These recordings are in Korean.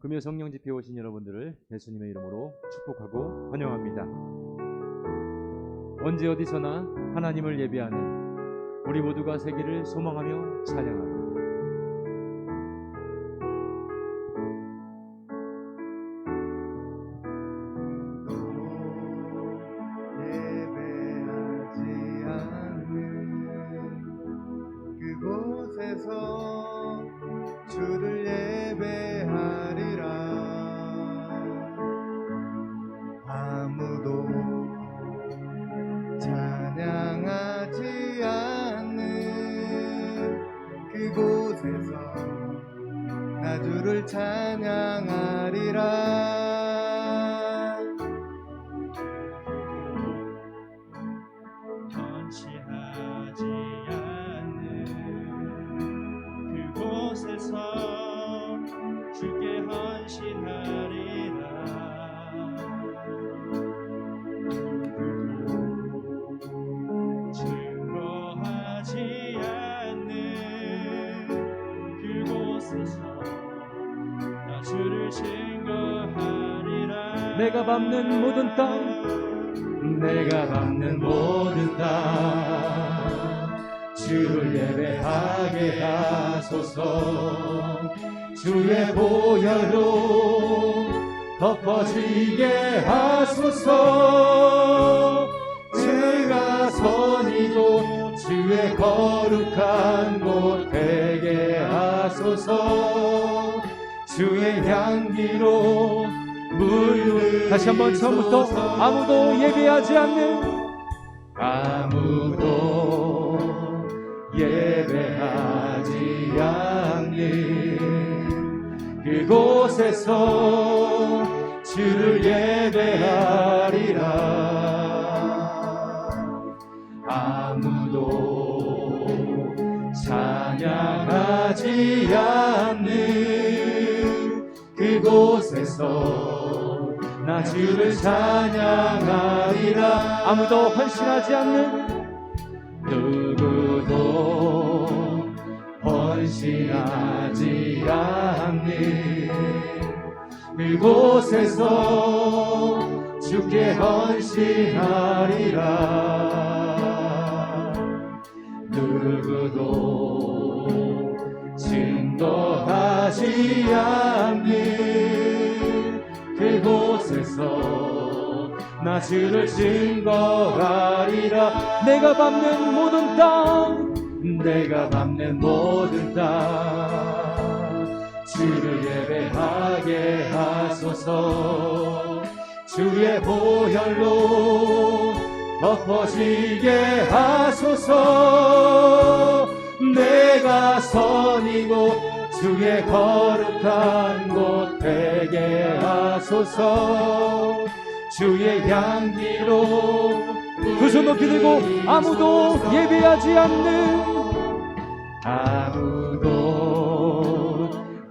금요 성령 집회 오신 여러분들을 예수님의 이름으로 축복하고 환영합니다. 언제 어디서나 하나님을 예배하는 우리 모두가 세기를 소망하며 찬양합니다. 그곳에서 나 주를 찬양하리라 내가 밟는 모든 땅 내가 밟는 모든 땅. 주를 예배하게 하소서. 주의 보혈로 덮어지게 하소서. 주가 선이고 주의 거룩한 곳 되게 하소서. 주의 향기로 다시 한번 처음부터 아무도 예배하지 않는 아무도 예배하지 않는 그곳에서 주를 예배하리라. 아무도 찬양하지 않는 그곳에서 나 주를 찬양하리라. 아무도 헌신하지 않는 누구도 헌신하지 않는 그곳에서 주께 헌신하리라. 누구도 증거하지 않는 그곳에서 나 주를 증거하리라. 내가 밟는 모든 땅 내가 밟는 모든 땅 주를 예배하게 하소서. 주의 보혈로 덮어지게 하소서. 내가 선이고 주의 거룩한 곳 되게 하소서. 주의 향기로 두손 높이 들고 아무도 예배하지 않는 아무도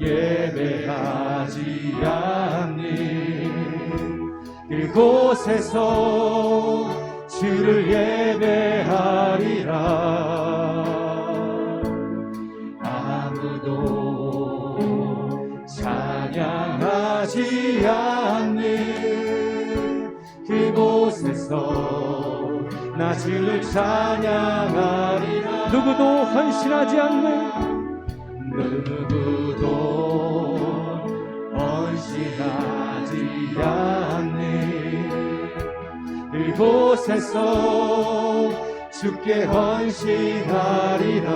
예배하지 않는 그곳에서 주를 예배하리라 찬양하지 않는 그곳에서 나 주를 찬양하리라. 누구도 헌신하지 않는 누구도 헌신하지 않는 그곳에서 주께 헌신하리라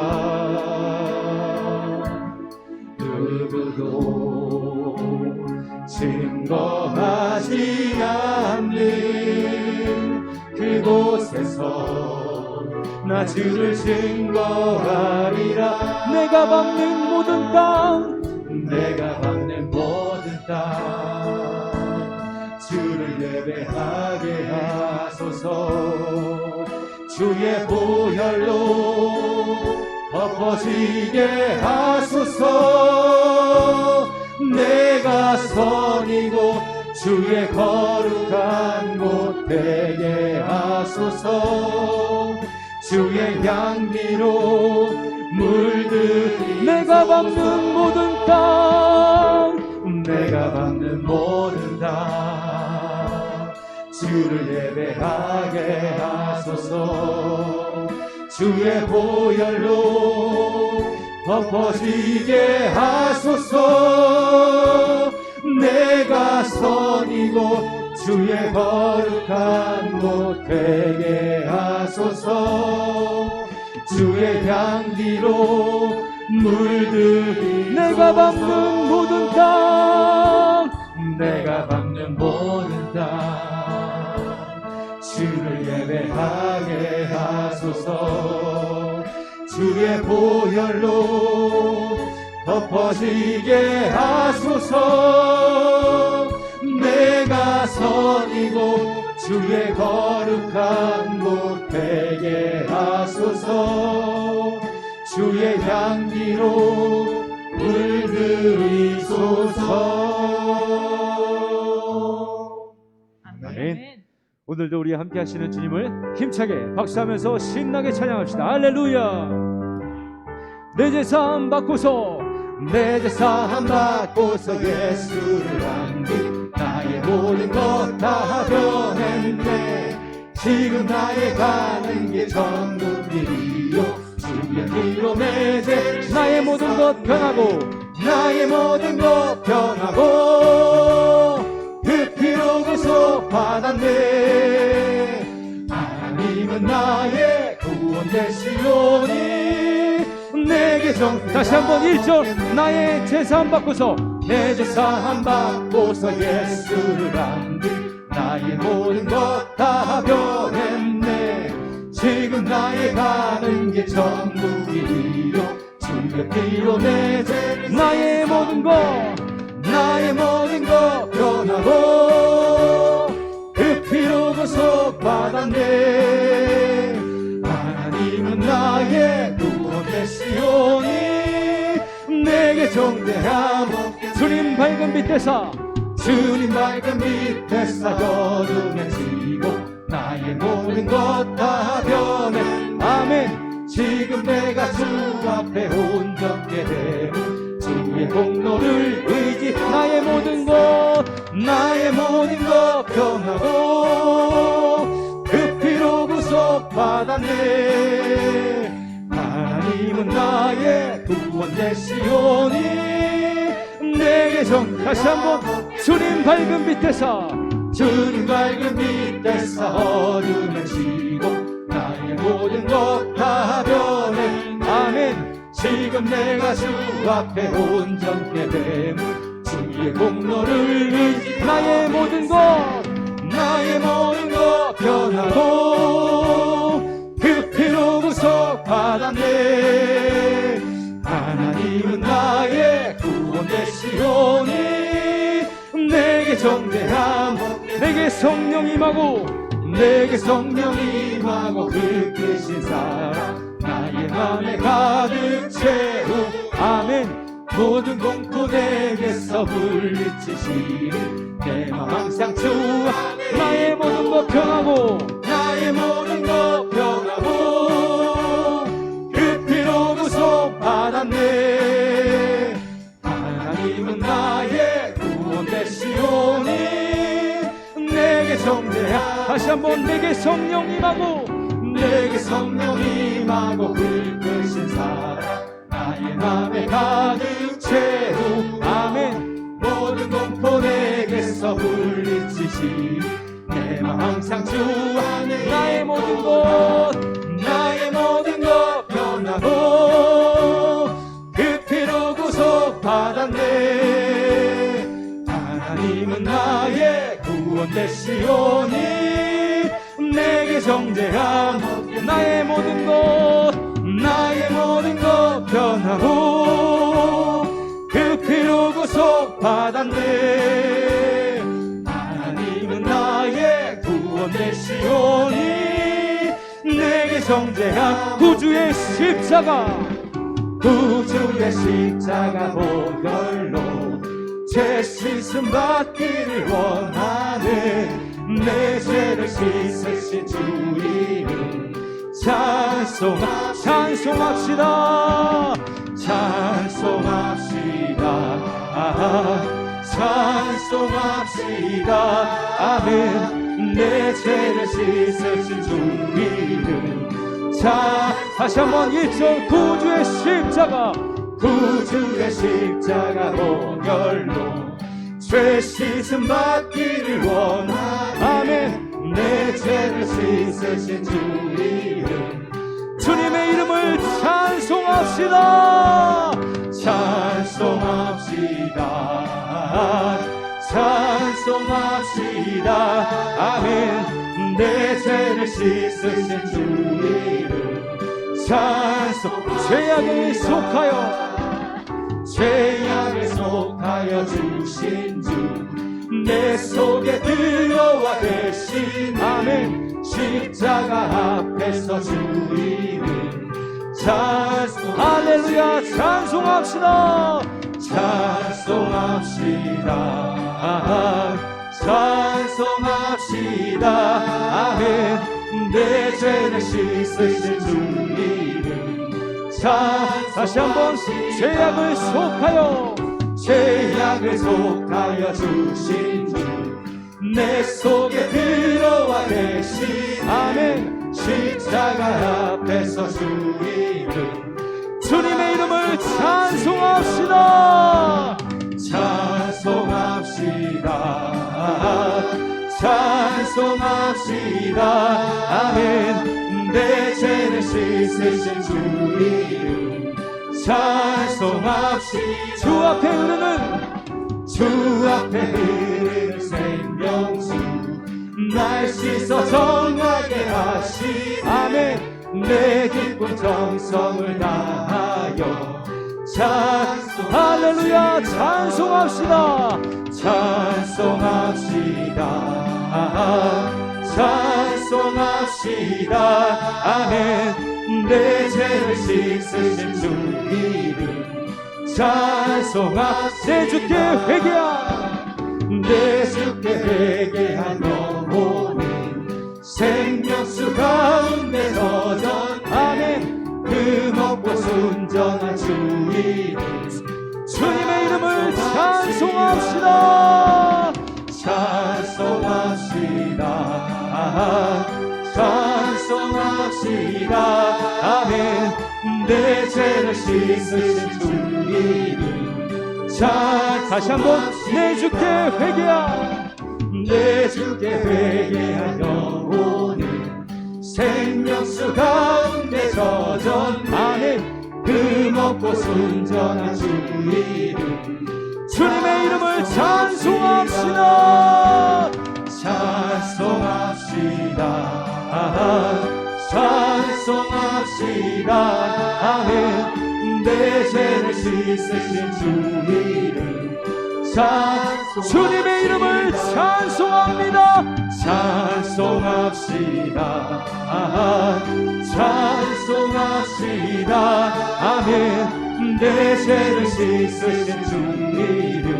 곳에서 나 주를 증거하리라. 내가 밟는 모든 땅 내가 밟는 모든 땅 주를 예배하게 하소서. 주의 보혈로 덮어지게 하소서. 내가 선이고 주의 거룩한 곳 되게 하소서. 주의 향기로 물들이 내가 밟는 모든 땅 내가 받는 모든 다 주를 예배하게 하소서. 주의 보혈로 덮어지게 하소서 내가 선이고 주의 거룩한 곳 되게 하소서. 주의 향기로 물들이 내가 밟는 모든 땅. 내가 밟는 모든 땅. 주를 예배하게 하소서. 주의 보혈로 덮어지게 하소서. 내가 선이고 주의 거룩한 곳 되게 하소서. 주의 향기로 물들이소서. 아멘. 오늘도 우리 함께 하시는 주님을 힘차게 박수하면서 신나게 찬양합시다. 할렐루야. 내 재산 받고서 내 재산 받고서 예수를 안기 나의 모든 것 다 변했네. 지금 나의 가는 길 전국 길이요. 주의 길로 내제 나의 모든 것 변하고 나의 모든 것 변하고 그 피로 구속 받았네. 하나님은 나의 구원 되시오니 내게 정 다시 한번 1절. 나의 재산 받고서 내 재산 받고서 예수를 안기 나의 모든 것 다 변했네. 지금 나의 가는 길 천국이요. 주의 피로 내제 나의 모든 것 나의 모든 것 변하고 그 피로 구속 받았네 정대함 주님 밝은 빛 대사 주님 밝은 밑에서 어둠에 지고 나의 모든 것 다 변해. 아멘. 지금 내가 주 앞에 온전케 되고 주의 공로를 의지 나의 모든 것 나의 모든 것 변하고 그 피로 구속 받았네 하나님은 나의 구원 되시오니 내게 정 다시 한번 주님 밝은 빛 대사 주님 밝은 빛에서 어둠을 지고 나의 모든 것 다 변해. 아멘. 지금 내가 주 앞에 온전케 됨. 주의 공로를 의지 나의 모든 것. 나의 모든 것 변하고 받았네 하나님은 나의 구원 되시오니 내게 정대함 내게 성령 임하고 내게 성령 임하고 그 크신 사랑 나의 맘에 가득 채우. 아멘. 모든 공포 내게서 물리치시니 내맘 항상 주 나의 모든 것 변하고 나의 모든 것 다시 한번 내게 성령 임하고 내게 성령 임하고 불끄신 사랑 나의 맘에 가득 채우. 아멘. 모든 공포 내게서 물리치시. 내 맘 항상 주 안에 나의 모든 것. 나의 모든 것 변하고 그 피로 구속 받았네. 하나님은 나의 구원 되시오니 내게 정죄함 나의 모든 것 나의 모든 것 변하고 그 피로 구속 받았네 하나님은 나의 구원 되시오니 내게 정죄함 구주의 십자가 구주의 십자가 보혈로 죄 씻음 받기를 원하는 내 죄를 씻으신 주 이름. 찬송하 찬송합시다. 찬송합시다. 아, 찬송합시다. 아멘 내 죄를 씻으신 주 이름. 자 다시 한번 1절 구주의 십자가. 구주의 십자가 보혈로 죄 씻음 받기를 원하네 아멘. 내 죄를 씻으신 주 이름 주님의 이름을 찬송합시다. 찬송합시다. 찬송합시다. 아멘. 내 죄를 씻으신 주 이름 찬송 죄악에 속하여 죄악에 속하여 주신 주 내 속에 들어와 계신 아멘. 십자가 앞에서 주 이름 찬송 할렐루야 찬송합시다. 찬송합시다. 찬송합시다. 아멘. 내 죄를 씻으신 주 이름 찬송 다시 한번 죄악을 속하여 죄악을 속하여 주신 주 내 속에 들어와 계신 아멘. 십자가 앞에서 주 이름 주님의 이름을 찬송합시다. 찬송합시다. 찬송합시다. 아멘. 내 죄를 씻으신 주 이름 찬송합시다. 주 앞에 흐르는 주 앞에 흐르는 생명수 날 씻어 정하게 하시 아멘. 내 기쁜 정성을 다하여 찬송 할렐루야. 찬송합시다. 찬송합시다. 찬송합시다. 아멘 내 죄를 씻으신 주 이름 찬송합시다 내 주께 회개하 죄를 씻으신 주 이름 찬 다시 한번 내 주께 회개하 내 주께 회개한 영혼은 생명수 가운데 저전 아멘 그 먹고 순전한 주 이름 주님의 이름을 찬송합시다. 찬송합시다 찬송합시다. 아멘. 내 죄를 씻으신 주 이름 찬송 주님의 이름을 찬송합니다. 찬송합시다. 찬송합시다. 아멘. 내 죄를 씻으신 주 이름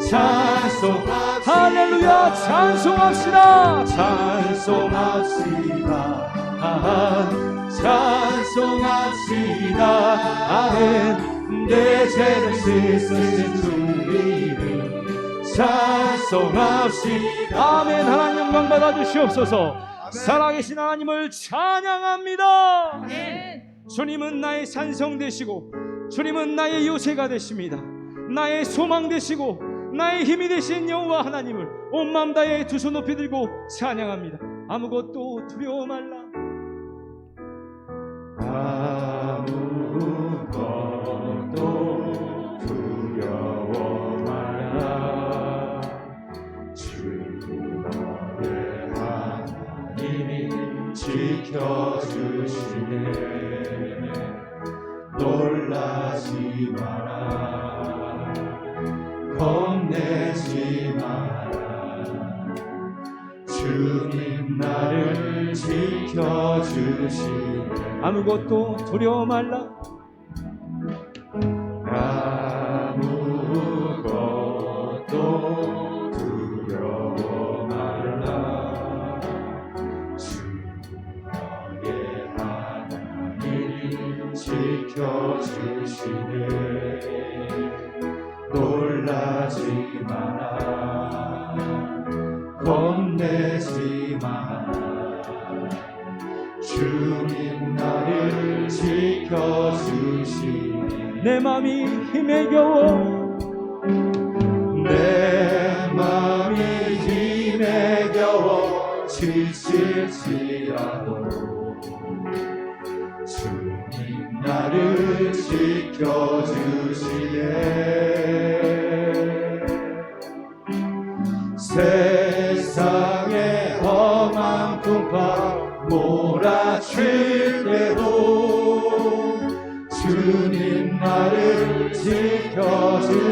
찬송 할렐루야 찬송합시다. 찬송합시다 찬송합시다. 아멘. 내 죄를 씻으신 주 이름 찬송합시다. 아멘. 하나님 영광 받아 주시옵소서. 살아계신 하나님을 찬양합니다. 주님은 나의 산성 되시고 주님은 나의 요새가 되십니다. 나의 소망 되시고 나의 힘이 되신 여호와 하나님을 온 마음 다해 두 손 높이 들고 찬양합니다. 아무것도 두려워 말라 아 반드시 아무것도 두려워 말라. 아무것도 두려워 말라. 주 너의 하나님 지켜주시네. 놀라지 마라. 겁내지 마라. 주님 나를 지켜주시네. 내 맘이 힘에 겨워 내 마음이 힘에 겨워 지칠지라도 주님 나를 지켜주시네. 다칠 때도 주님 나를 지켜주시네.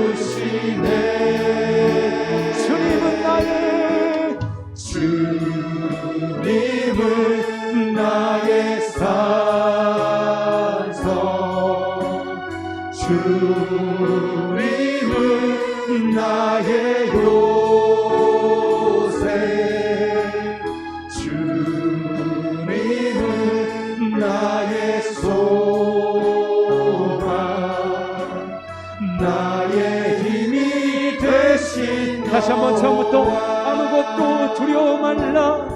다시 한번 처음부터 아무것도 두려워 말라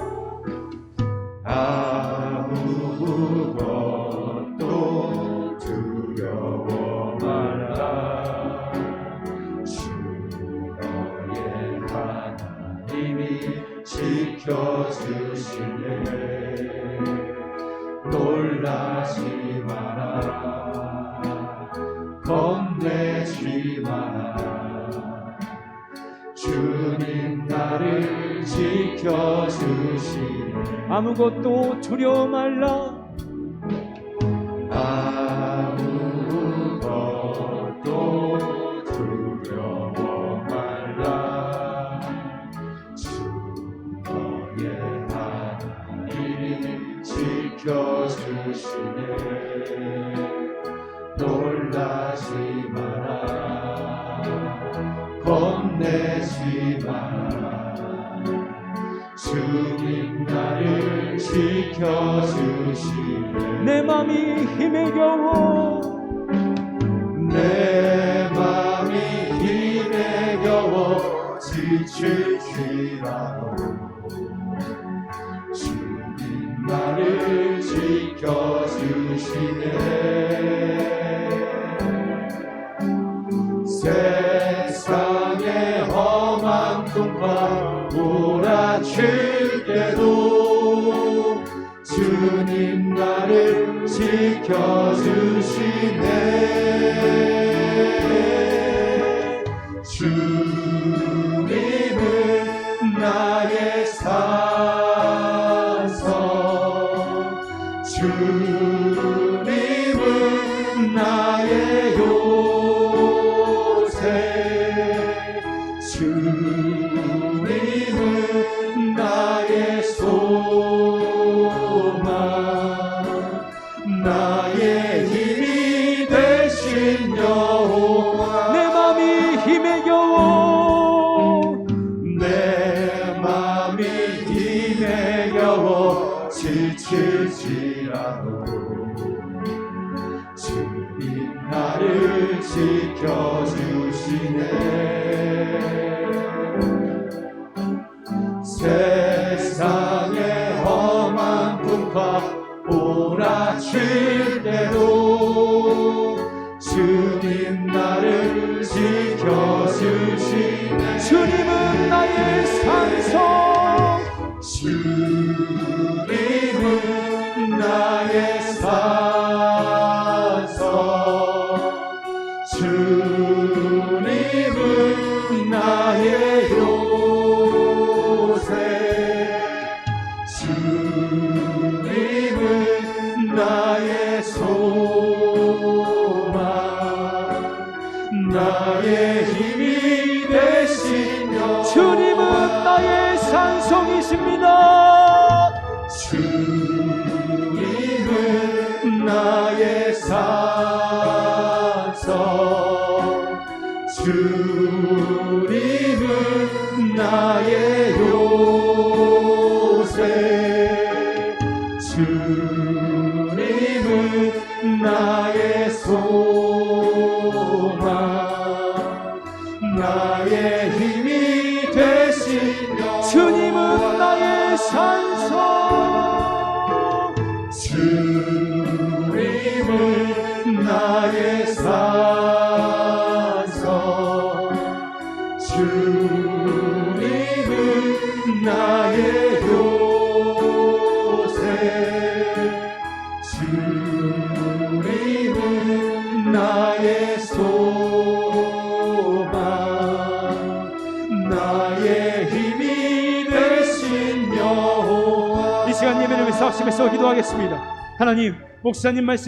지켜주시네. 아무것도 두려워 말라. 아. 지켜주시네. 내 맘이 힘에 겨워 true. Sine. night. Amen. 기도하겠습니다. 하나님, 목사님 말씀